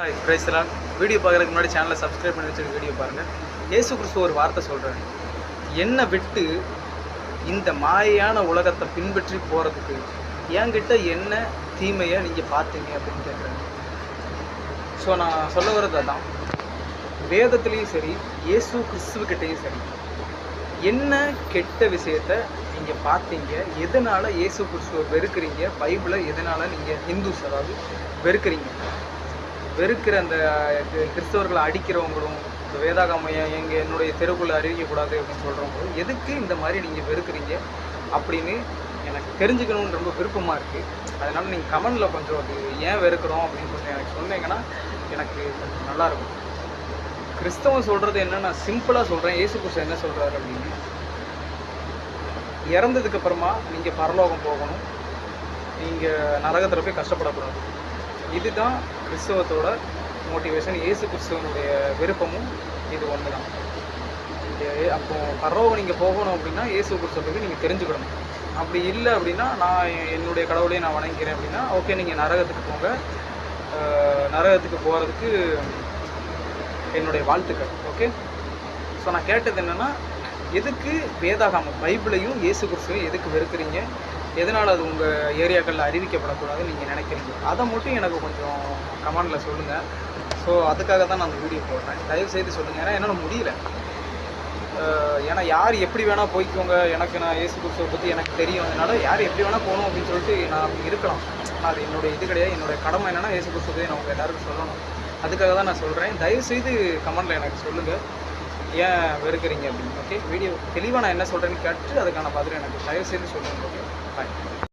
Hi பிரைஸ்லாம் video பார்க்குறதுக்கு முன்னாடி சேனலை சப்ஸ்கிரைப் பண்ணி வச்சுருக்க வீடியோ பாருங்கள் ஏசு கிறிஸ்து ஒரு வார்த்தை சொல்கிறாரு என்னை விட்டு இந்த மாயான உலகத்தை பின்பற்றி போகிறதுக்கு என்கிட்ட என்ன தீமையை நீங்கள் பார்த்தீங்க அப்படின்னு கேட்குறாங்க ஸோ நான் சொல்ல வர்றது அதான். வேதத்துலேயும் சரி இயேசு கிறிஸ்துவக்கிட்டேயும் சரி என்ன கெட்ட விஷயத்த நீங்கள் பார்த்தீங்க? எதனால் இயேசு கிறிஸ்துவை வெறுக்கிறீங்க? பைபிளை எதனால் நீங்கள் ஹிந்துஸ் அதாவது வெறுக்கிறீங்க? வெறுக்கிற அந்த கிறிஸ்தவர்களை அடிக்கிறவங்களும் இந்த வேதாகமையை எங்கள் என்னுடைய தெருவுக்குள்ள அறிவிக்கக்கூடாது அப்படின்னு சொல்கிறவங்களும் எதுக்கு இந்த மாதிரி நீங்கள் வெறுக்கிறீங்க அப்படின்னு எனக்கு தெரிஞ்சுக்கணும்னு ரொம்ப விருப்பமாக இருக்குது அதனால் நீங்கள் கமெண்டில் கொஞ்சம் அது ஏன் வெறுக்கிறோம் அப்படின்னு கொஞ்சம் எனக்கு சொன்னீங்கன்னா எனக்கு கொஞ்சம் நல்லாயிருக்கும் கிறிஸ்தவம் சொல்கிறது என்ன நான் சிம்பிளாக சொல்கிறேன் ஏசு கிறிஸ்து என்ன சொல்கிறாரு அப்படின்னு இறந்ததுக்கு அப்புறமா நீங்கள் பரலோகம் போகணும். நீங்கள் நரகத்தில் போய் கஷ்டப்படக்கூடாது. இதுதான் கிறிஸ்தவத்தோட மோட்டிவேஷன் இயேசு கிறிஸ்துவனுடைய விருப்பமும் இது ஒன்று தான் அப்போ பரவ நீங்கள் போகணும் அப்படின்னா இயேசு கிறிஸ்துவத்துக்கு நீங்கள் தெரிஞ்சுக்கணும். அப்படி இல்லை அப்படின்னா நான் என்னுடைய கடவுளையும் நான் வணங்கிக்கிறேன் அப்படின்னா ஓகே நீங்கள் நரகத்துக்கு போங்க. நரகத்துக்கு போகிறதுக்கு என்னுடைய வாழ்த்துக்கள் ஓகே? ஸோ நான் கேட்டது என்னென்னா எதுக்கு வேதாகமம்? பைபிளையும் இயேசு கிறிஸ்துவையும் எதுக்கு வெறுக்கிறீங்க? எதனால் அது உங்கள் ஏரியாக்களில் அறிவிக்கப்படக்கூடாதுன்னு நீங்கள் நினைக்கிறீங்க? அதை மட்டும் எனக்கு கொஞ்சம் கமெண்டில் சொல்லுங்கள் ஸோ அதுக்காக தான் நான் அந்த வீடியோ போடுறேன் தயவு செய்து சொல்லுங்கள் ஏன்னா என்னால் முடியல. ஏன்னா யார் எப்படி வேணால் போய்க்கோங்க. எனக்கு நான் ஏசு கிறிஸ்துவை பற்றி எனக்கு தெரியும். அதனால் யார் எப்படி வேணால் போகணும் அப்படின்னு சொல்லிட்டு நான் இருக்கலாம். ஆனால் அது என்னுடைய இது கிடையாது. என்னுடைய கடமை என்னென்னா ஏசு கிறிஸ்துவை நான் உங்கள் எல்லாருக்கும் சொல்லணும். அதுக்காக தான் நான் சொல்கிறேன் தயவுசெய்து கமெண்டில் எனக்கு சொல்லுங்கள் ஏன் வெறுக்கிறீங்க அப்படின்னு. ஓகே வீடியோ தெளிவாக நான் என்ன சொல்கிறேன்னு கேட்டு அதுக்கான பதில் எனக்கு தயவு செய்து சொல்லுங்கள் ஓகே பாய்